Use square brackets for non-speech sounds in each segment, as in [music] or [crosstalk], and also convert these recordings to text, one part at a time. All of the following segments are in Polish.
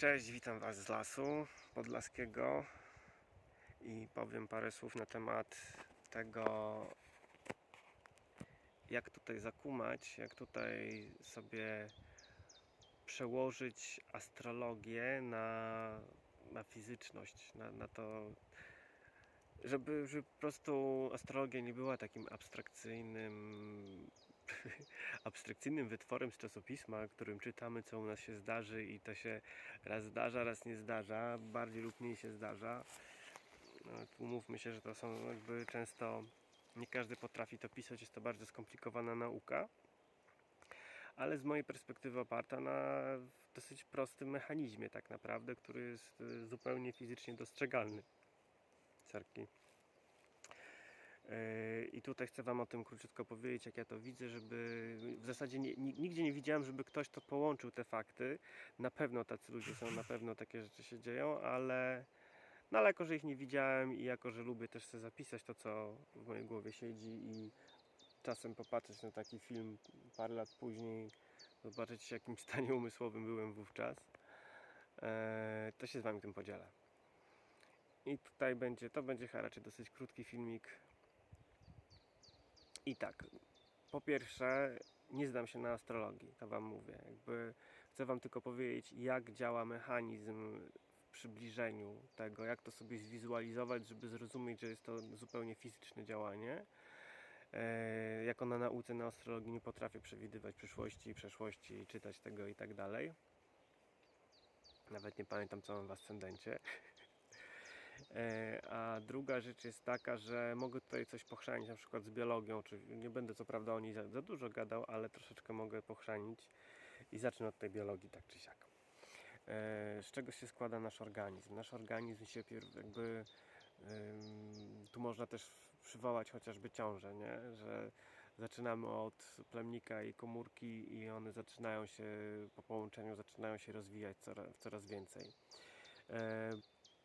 Cześć, witam Was z lasu podlaskiego i powiem parę słów na temat tego, jak tutaj zakumać, jak tutaj sobie przełożyć astrologię na, na fizyczność, na, na to, żeby, żeby po prostu astrologia nie była takim abstrakcyjnym [laughs] abstrakcyjnym wytworem z czasopisma, którym czytamy, co u nas się zdarzy i to się raz zdarza, raz nie zdarza, bardziej lub mniej się zdarza. No, umówmy się, że to są jakby często, nie każdy potrafi to pisać, jest to bardzo skomplikowana nauka, ale z mojej perspektywy oparta na dosyć prostym mechanizmie tak naprawdę, który jest y, zupełnie fizycznie dostrzegalny. Sarki. Yy, I tutaj chcę Wam o tym króciutko powiedzieć, jak ja to widzę, żeby w zasadzie nigdzie nie widziałem, żeby ktoś to połączył te fakty. Na pewno tacy ludzie są, na pewno takie rzeczy się dzieją, ale, no ale jako, że ich nie widziałem i jako, że lubię też sobie zapisać to, co w mojej głowie siedzi i czasem popatrzeć na taki film parę lat później, zobaczyć w jakim stanie umysłowym byłem wówczas, e, to się z Wami tym podzielę. I tutaj będzie, to będzie raczej dosyć krótki filmik, i tak, po pierwsze, nie znam się na astrologii, to Wam mówię. Jakby chcę Wam tylko powiedzieć, jak działa mechanizm w przybliżeniu tego, jak to sobie zwizualizować, żeby zrozumieć, że jest to zupełnie fizyczne działanie. E, jako na nauce na astrologii nie potrafię przewidywać przyszłości, przeszłości, czytać tego i tak dalej. Nawet nie pamiętam, co mam w ascendencie. E, A druga rzecz jest taka, że mogę tutaj coś pochrzanić na przykład z biologią, czy nie będę co prawda o niej za, za dużo gadał, ale troszeczkę mogę pochrzanić i zacznę od tej biologii tak czy siak. E, Z czego się składa nasz organizm? Nasz organizm się jakby tu można też przywołać chociażby ciążę, nie? że zaczynamy od plemnika i komórki i one zaczynają się po połączeniu zaczynają się rozwijać coraz, coraz więcej.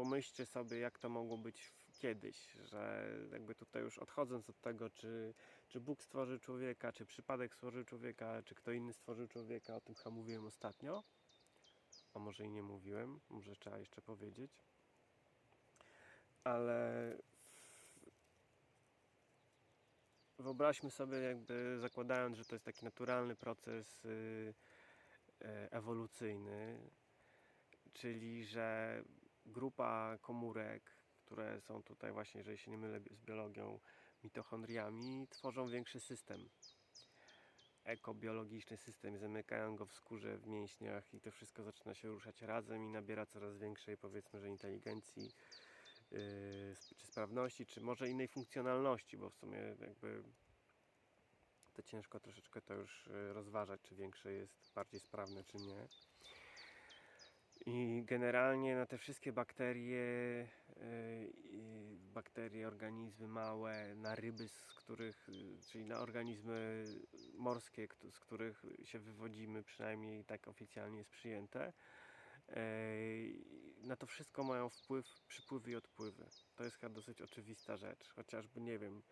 Pomyślcie sobie, jak to mogło być kiedyś, że jakby tutaj już odchodząc od tego, czy, czy Bóg stworzył człowieka, czy przypadek stworzył człowieka, czy kto inny stworzył człowieka, o tym chyba mówiłem ostatnio, a może i nie mówiłem, może trzeba jeszcze powiedzieć, ale wyobraźmy sobie jakby zakładając, że to jest taki naturalny proces y, e, ewolucyjny, czyli że grupa komórek, które są tutaj właśnie, jeżeli się nie mylę z biologią, mitochondriami, tworzą większy system. Ekobiologiczny system, zamykają go w skórze, w mięśniach i to wszystko zaczyna się ruszać razem i nabiera coraz większej, powiedzmy, że inteligencji, yy, czy sprawności, czy może innej funkcjonalności, bo w sumie jakby to ciężko troszeczkę to już yy, rozważać, czy większe jest bardziej sprawne, czy nie. I generalnie na te wszystkie bakterie, i bakterie, organizmy małe, na ryby, z których, yy, czyli na organizmy morskie, z których się wywodzimy, przynajmniej tak oficjalnie jest przyjęte, yy, na to wszystko mają wpływ przypływy i odpływy. To jest chyba dosyć oczywista rzecz. Chociażby, nie wiem,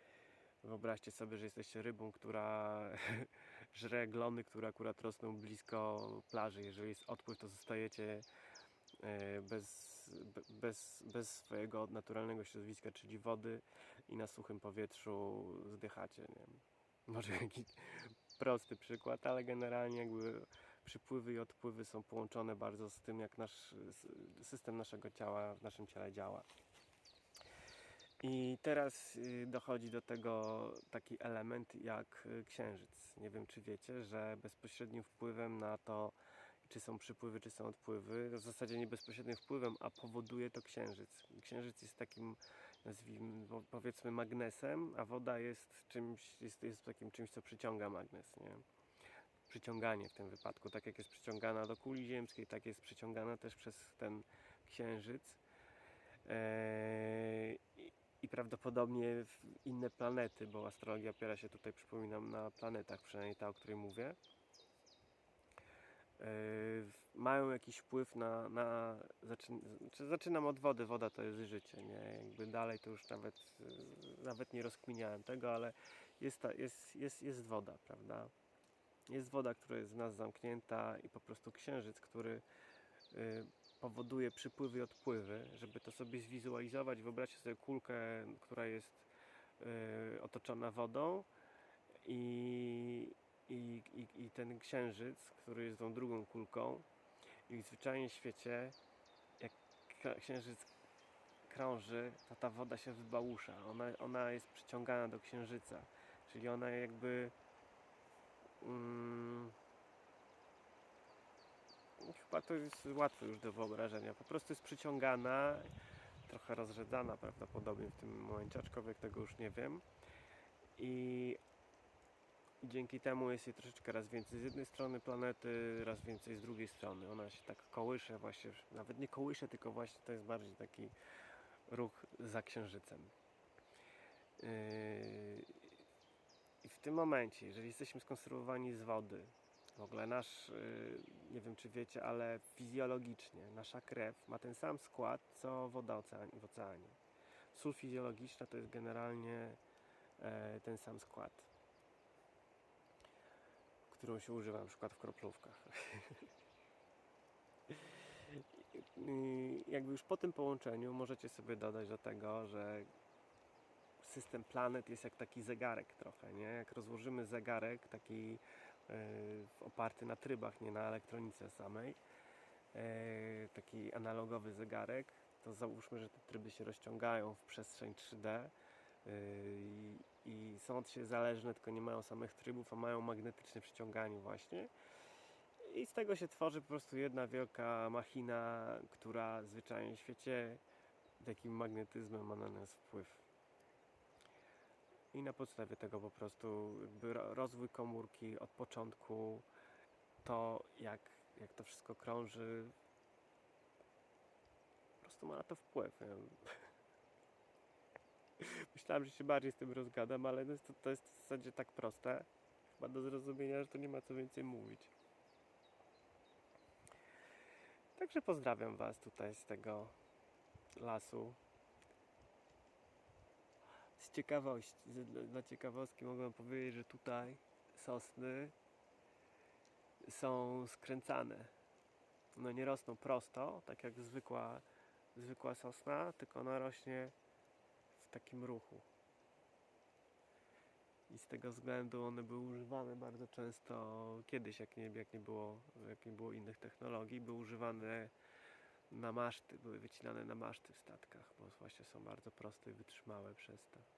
wyobraźcie sobie, że jesteście rybą, która [laughs] żre glony, które akurat rosną blisko plaży. Jeżeli jest odpływ, to zostajecie e, bez, be- bez, bez swojego naturalnego środowiska, czyli wody i na suchym powietrzu zdychacie. Nie? Może jakiś prosty przykład, ale generalnie jakby przypływy i odpływy są połączone bardzo z tym, jak nasz system naszego ciała w naszym ciele działa. I teraz y, dochodzi do tego taki element jak y, księżyc. Nie wiem, czy wiecie, że bezpośrednim wpływem na to, czy są przypływy, czy są odpływy, w zasadzie nie bezpośrednim wpływem, a powoduje to księżyc. Księżyc jest takim, nazwijmy, po- powiedzmy, magnesem, a woda jest czymś, jest, jest takim czymś, co przyciąga magnes, nie? Przyciąganie w tym wypadku, tak jak jest przyciągana do kuli ziemskiej, tak jest przyciągana też przez ten księżyc. Eee, i- prawdopodobnie inne planety, bo astrologia opiera się tutaj, przypominam, na planetach, przynajmniej ta, o której mówię, yy, mają jakiś wpływ na. na zaczyn, czy zaczynam od wody, woda to jest życie, nie? Jakby dalej to już nawet, nawet nie rozkminiałem tego, ale jest, ta, jest, jest, jest woda, prawda? Jest woda, która jest w nas zamknięta i po prostu księżyc, który yy, powoduje przypływy i odpływy. Żeby to sobie zwizualizować, wyobraźcie sobie kulkę, która jest y, otoczona wodą i, i, i, i ten księżyc, który jest tą drugą kulką. I w świecie, jak księżyc krąży, to ta woda się wybałusza. Ona, ona jest przyciągana do księżyca. Czyli ona jakby. Mm, chyba to jest łatwe już do wyobrażenia. Po prostu jest przyciągana, trochę rozrzedzana prawdopodobnie w tym momencie, aczkolwiek tego już nie wiem. I dzięki temu jest jej troszeczkę raz więcej z jednej strony planety, raz więcej z drugiej strony. Ona się tak kołysze właśnie, nawet nie kołysze, tylko właśnie to jest bardziej taki ruch za księżycem. Yy, I w tym momencie, jeżeli jesteśmy skonstruowani z wody, w ogóle nasz, yy, nie wiem czy wiecie, ale fizjologicznie nasza krew ma ten sam skład co woda w oceanie. Sól fizjologiczna to jest generalnie e, ten sam skład którą się używa na przykład w kroplówkach. [laughs] Jakby już po tym połączeniu możecie sobie dodać do tego, że system planet jest jak taki zegarek trochę, nie? Jak rozłożymy zegarek taki oparty na trybach, nie na elektronice samej, yy, taki analogowy zegarek, to załóżmy, że te tryby się rozciągają w przestrzeń 3D yy, i są od siebie zależne, tylko nie mają samych trybów, a mają magnetyczne przyciąganie właśnie. I z tego się tworzy po prostu jedna wielka machina, która zwyczajnie w świecie takim magnetyzmem ma na nas wpływ. I na podstawie tego po prostu rozwój komórki od początku, to jak, jak to wszystko krąży, po prostu ma na to wpływ. [laughs] Myślałem, że się bardziej z tym rozgadam, ale no jest to, to jest w zasadzie tak proste, chyba do zrozumienia, że to nie ma co więcej mówić. Także pozdrawiam Was tutaj z tego lasu. Ciekawości, dla- ciekawostki mogę powiedzieć, że tutaj sosny są skręcane. No nie rosną prosto, tak jak zwykła, zwykła sosna, tylko ona rośnie w takim ruchu. I z tego względu one były używane bardzo często kiedyś, jak nie, jak nie, było, jak nie było innych technologii, były używane na maszty, były wycinane na maszty w statkach, bo właśnie są bardzo proste i wytrzymałe przez to.